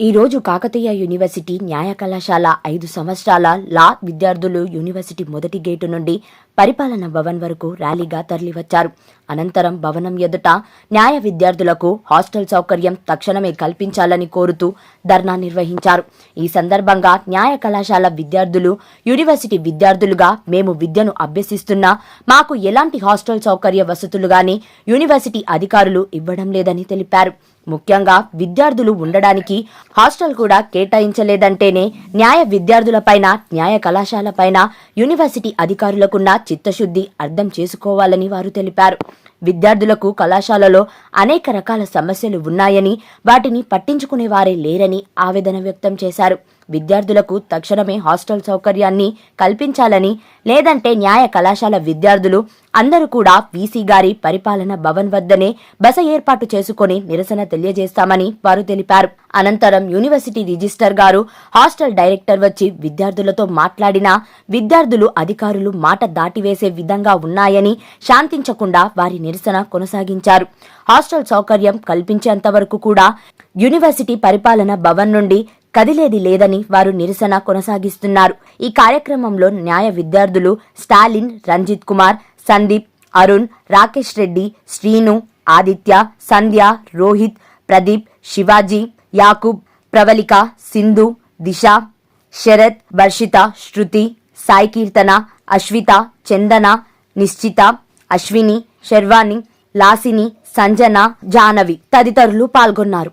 ఈ రోజు కాకతీయ యూనివర్సిటీ న్యాయ కళాశాల ఐదు సంవత్సరాల లా విద్యార్థులు యూనివర్సిటీ మొదటి గేటు నుండి పరిపాలన భవన్ వరకు ర్యాలీగా తరలివచ్చారు. అనంతరం భవనం ఎదుట న్యాయ విద్యార్థులకు హాస్టల్ సౌకర్యం తక్షణమే కల్పించాలని కోరుతూ ధర్నా నిర్వహించారు. ఈ సందర్భంగా న్యాయ కళాశాల విద్యార్థులు యూనివర్సిటీ విద్యార్థులుగా మేము విద్యను అభ్యసిస్తున్నా మాకు ఎలాంటి హాస్టల్ సౌకర్య వసతులు గాని యూనివర్సిటీ అధికారులు ఇవ్వడం లేదని తెలిపారు. ముఖ్యంగా విద్యార్థులు ఉండడానికి హాస్టల్ కూడా కేటాయించలేదంటేనే న్యాయ విద్యార్థులపైన న్యాయ కళాశాలపైన యూనివర్సిటీ అధికారులకున్న చిత్తశుద్ధి అర్థం చేసుకోవాలని వారు తెలిపారు. విద్యార్థులకు కళాశాలలో అనేక రకాల సమస్యలు ఉన్నాయని వాటిని పట్టించుకునే వారే లేరని ఆవేదన వ్యక్తం చేశారు. విద్యార్థులకు తక్షణమే హాస్టల్ సౌకర్యాన్ని కల్పించాలని లేదంటే న్యాయ కళాశాల విద్యార్థులు అందరూ కూడా వీసీ గారి పరిపాలన భవన్ వద్దనే బస ఏర్పాటు చేసుకుని నిరసన తెలియజేస్తామని వారు తెలిపారు. అనంతరం యూనివర్సిటీ రిజిస్టర్ గారు హాస్టల్ డైరెక్టర్ వచ్చి విద్యార్థులతో మాట్లాడినా విద్యార్థులు అధికారులు మాట దాటివేసే విధంగా ఉన్నాయని శాంతించకుండా వారి నిరసన కొనసాగించారు. హాస్టల్ సౌకర్యం కల్పించేంత వరకు కూడా యూనివర్సిటీ పరిపాలన భవన్ నుండి కదిలేది లేదని వారు నిరసన కొనసాగిస్తున్నారు. ఈ కార్యక్రమంలో న్యాయ విద్యార్థులు స్టాలిన్ రంజిత్ కుమార్ సందీప్ అరుణ్ రాకేష్ రెడ్డి శ్రీను ఆదిత్య సంధ్య రోహిత్ ప్రదీప్ శివాజీ యాకూబ్ ప్రవళిక సింధు దిశ శరత్ వర్షిత శృతి సాయి కీర్తన అశ్విత చందన నిశ్చిత అశ్విని శర్వాణి లాసిని సంజన జానవి తదితరులు పాల్గొన్నారు.